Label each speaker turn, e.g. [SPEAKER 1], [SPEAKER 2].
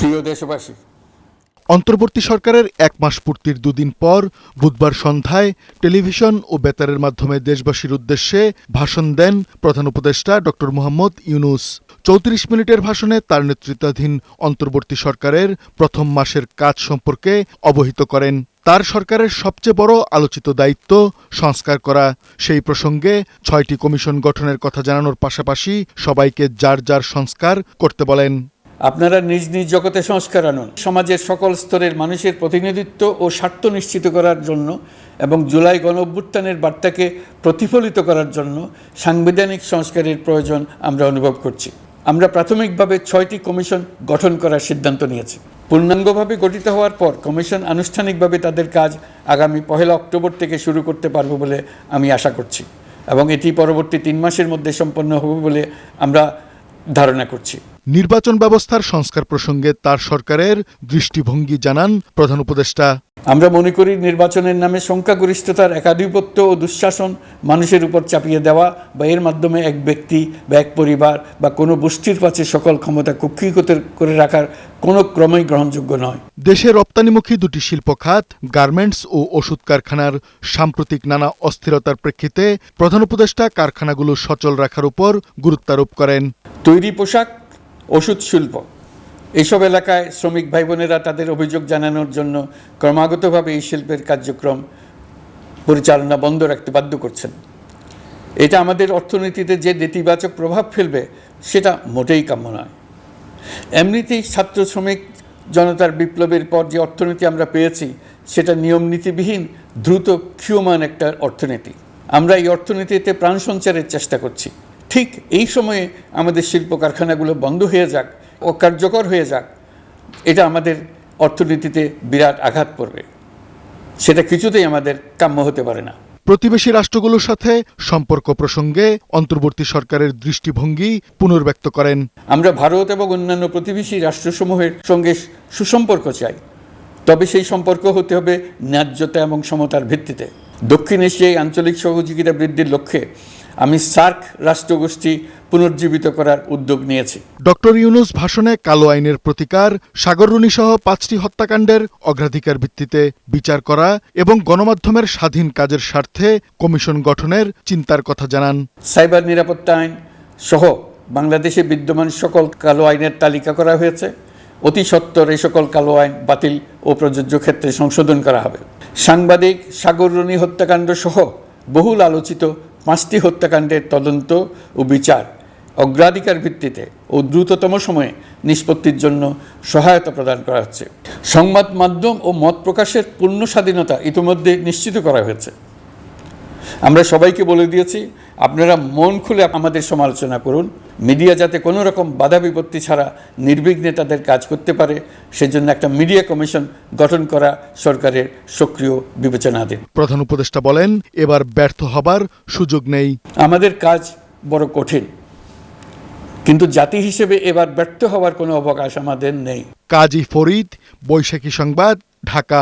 [SPEAKER 1] প্রিয় দেশবাসী,
[SPEAKER 2] অন্তর্বর্তী সরকারের এক মাস পূর্তির দুদিন পর বুধবার সন্ধ্যায় টেলিভিশন ও বেতারের মাধ্যমে দেশবাসীর উদ্দেশ্যে ভাষণ দেন প্রধান উপদেষ্টা ড. মোহাম্মদ ইউনুস। চৌত্রিশ মিনিটের ভাষণে তার নেতৃত্বাধীন অন্তর্বর্তী সরকারের প্রথম মাসের কাজ সম্পর্কে অবহিত করেন। তার সরকারের সবচেয়ে বড় আলোচিত দায়িত্ব সংস্কার করা। সেই প্রসঙ্গে ছয়টি কমিশন গঠনের কথা জানানোর পাশাপাশি সবাইকে যার যার সংস্কার করতে বলেন।
[SPEAKER 1] আপনারা নিজ নিজ জগতে সংস্কার আনুন। সমাজের সকল স্তরের মানুষের প্রতিনিধিত্ব ও স্বার্থ নিশ্চিত করার জন্য এবং জুলাই গণ অভ্যুত্থানের বার্তাকে প্রতিফলিত করার জন্য সাংবিধানিক সংস্কারের প্রয়োজন আমরা অনুভব করছি। আমরা প্রাথমিকভাবে ছয়টি কমিশন গঠন করার সিদ্ধান্ত নিয়েছি। পূর্ণাঙ্গভাবে গঠিত হওয়ার পর কমিশন আনুষ্ঠানিকভাবে তাদের কাজ আগামী পহেলা অক্টোবর থেকে শুরু করতে পারব বলে আমি আশা করছি এবং এটি পরবর্তী তিন মাসের মধ্যে সম্পন্ন হবে বলে আমরা ধারণা করছি।
[SPEAKER 2] নির্বাচন ব্যবস্থার সংস্কার প্রসঙ্গে তার সরকারের দৃষ্টিভঙ্গি জানান প্রধান উপদেষ্টা।
[SPEAKER 1] আমরা মনে করি নির্বাচনের নামে সংখ্যাগরিষ্ঠতার একাধিপত্য ও দুঃশাসন মানুষের উপর চাপিয়ে দেওয়া বা এর মাধ্যমে এক ব্যক্তি বা এক পরিবার বা কোনো গোষ্ঠীর কাছে সকল ক্ষমতা কক্ষীগত করে রাখার কোনো ক্রমেই গ্রহণযোগ্য নয়।
[SPEAKER 2] দেশে রপ্তানিমুখী দুটি শিল্প খাত গার্মেন্টস ও ওষুধ কারখানার সাম্প্রতিক নানা অস্থিরতার প্রেক্ষিতে প্রধান উপদেষ্টা কারখানাগুলো সচল রাখার উপর গুরুত্বারোপ করেন।
[SPEAKER 1] তৈরি পোশাক ওষুধ শিল্প। এইসব এলাকায় শ্রমিক ভাই বোনেরা তাদের অভিযোগ জানানোর জন্য ক্রমাগতভাবে এই শিল্পের কার্যক্রম পরিচালনা বন্ধ রাখতে বাধ্য করছেন। এটা আমাদের অর্থনীতিতে যে নেতিবাচক প্রভাব ফেলবে, সেটা মোটেই কাম্য নয়। এমনিতেই ছাত্র শ্রমিক জনতার বিপ্লবের পর যে অর্থনীতি আমরা পেয়েছি, সেটা নিয়ম নীতিবিহীন দ্রুত ক্ষীয়মান একটা অর্থনীতি। আমরা এই অর্থনীতিতে প্রাণ সঞ্চারের চেষ্টা করছি। ঠিক এই সময়ে আমাদের শিল্প কারখানাগুলো বন্ধ হয়ে যাক অকার্যকর হয়ে যাক এটা আমাদের অর্থনীতিতে বিরাট আঘাত পড়বে। সেটা কিছুতেই আমাদের কাম্য হতে পারে না।
[SPEAKER 2] প্রতিবেশী রাষ্ট্রগুলোর সাথে সম্পর্ক প্রসঙ্গে অন্তর্বর্তী সরকারের দৃষ্টিভঙ্গি পুনর্ব্যক্ত করেন।
[SPEAKER 1] আমরা ভারত এবং অন্যান্য প্রতিবেশী রাষ্ট্রসমূহের সঙ্গে সুসম্পর্ক চাই। তবে সেই সম্পর্ক হতে হবে ন্যায্যতা এবং সমতার ভিত্তিতে। দক্ষিণ এশিয়ায় আঞ্চলিক সহযোগিতা বৃদ্ধির লক্ষ্যে আমি সার্ক রাষ্ট্রগোষ্ঠী পুনর্জীবিত করার উদ্যোগ নিয়েছি।
[SPEAKER 2] ডক্টর ইউনুস ভাষণে কালো আইনের প্রতিকার সাগররুনি সহ পাঁচটি হত্যাকাণ্ডের অগ্রাধিকার ভিত্তিতে বিচার করা এবং গণমাধ্যমের স্বাধীন কাজের স্বার্থে কমিশন গঠনের চিন্তার কথা জানান।
[SPEAKER 1] সাইবার নিরাপত্তা আইন সহ বাংলাদেশে বিদ্যমান সকল কালো আইনের তালিকা করা হয়েছে। অতি সত্বর এই সকল কালো আইন বাতিল ও প্রযোজ্য ক্ষেত্রে সংশোধন করা হবে। সাংবাদিক সাগররণী হত্যাকাণ্ড সহ বহুল আলোচিত পাঁচটি হত্যাকাণ্ডের তদন্ত ও বিচার অগ্রাধিকার ভিত্তিতে ও দ্রুততম সময়ে নিষ্পত্তির জন্য সহায়তা প্রদান করা হচ্ছে। সংবাদ মাধ্যম ও মত প্রকাশের পূর্ণ স্বাধীনতা ইতিমধ্যে নিশ্চিত করা হয়েছে। আমরা সবাইকে বলে দিয়েছি আপনারা মন খুলে আমাদের সমালোচনা করুন। মিডিয়া যাতে কোনো রকম বাধা বিপত্তি ছাড়া নির্বিঘ্নে তাদের কাজ করতে পারে সেজন্য একটা মিডিয়া কমিশন গঠন করা সরকারের সক্রিয় বিবেচনাধীন
[SPEAKER 2] প্রধান উপদেষ্টা বলেন এবার ব্যর্থ হবার সুযোগ নেই।
[SPEAKER 1] আমাদের কাজ বড় কঠিন কিন্তু জাতি হিসেবে এবার ব্যর্থ হওয়ার কোনো অবকাশ আমাদের নেই।
[SPEAKER 2] কাজী ফরিদ বৈশাখী সংবাদ ঢাকা।